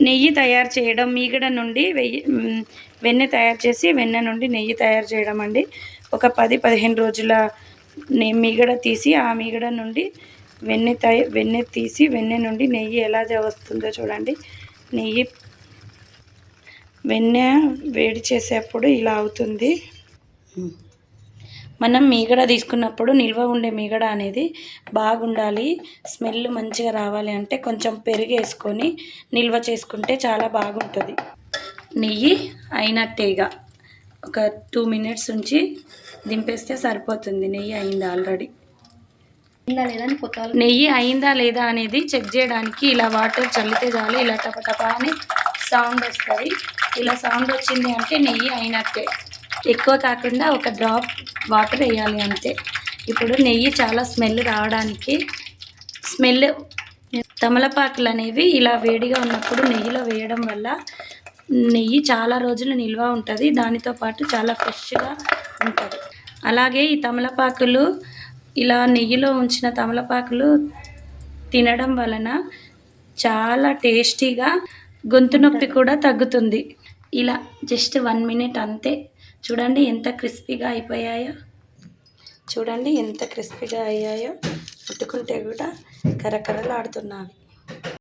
నెయ్యి తయారు చేయడం మీగడ నుండి వెయ్యి వెన్నె తయారు చేసి వెన్నె నుండి నెయ్యి తయారు చేయడం అండి. ఒక పది పదిహేను రోజుల మీగడ తీసి ఆ మీగడ నుండి వెన్నె తయ వెన్నె తీసి వెన్నె నుండి నెయ్యి ఎలా వస్తుందో చూడండి. నెయ్యి వెన్నె వేడి చేసేప్పుడు ఇలా అవుతుంది. మనం మీగడ తీసుకున్నప్పుడు నిల్వ ఉండే మీగడ అనేది బాగుండాలి. స్మెల్ మంచిగా రావాలి అంటే కొంచెం పెరుగు వేసుకొని నిల్వ చేసుకుంటే చాలా బాగుంటుంది. నెయ్యి అయినట్టేగా ఒక టూ మినిట్స్ ఉంచి దింపేస్తే సరిపోతుంది. నెయ్యి అయింది ఆల్రెడీ? నెయ్యి అయిందా లేదా అనేది చెక్ చేయడానికి ఇలా వాటర్ చల్లితే చాలు. ఇలా టపటపా అని సౌండ్ వస్తుంది. ఇలా సౌండ్ వచ్చింది అంటే నెయ్యి అయినట్టే. ఎక్కువ కాకుండా ఒక డ్రాప్ వాటర్ వేయాలి అంతే. ఇప్పుడు నెయ్యి చాలా స్మెల్ రావడానికి స్మెల్ తమలపాకులు అనేవి ఇలా వేడిగా ఉన్నప్పుడు నెయ్యిలో వేయడం వల్ల నెయ్యి చాలా రోజులు నిల్వ ఉంటుంది దానితో పాటు చాలా ఫ్రెష్గా ఉంటుంది. అలాగే ఈ తమలపాకులు ఇలా నెయ్యిలో ఉంచిన తమలపాకులు తినడం వలన చాలా టేస్టీగా గొంతు నొప్పి కూడా తగ్గుతుంది. ఇలా జస్ట్ వన్ మినిట్ అంతే. చూడండి ఎంత క్రిస్పీగా అయిపోయాయో. చూడండి ఎంత క్రిస్పీగా అయ్యాయో. ముట్టుకుంటే కూడా కరకరలాడుతున్నాయి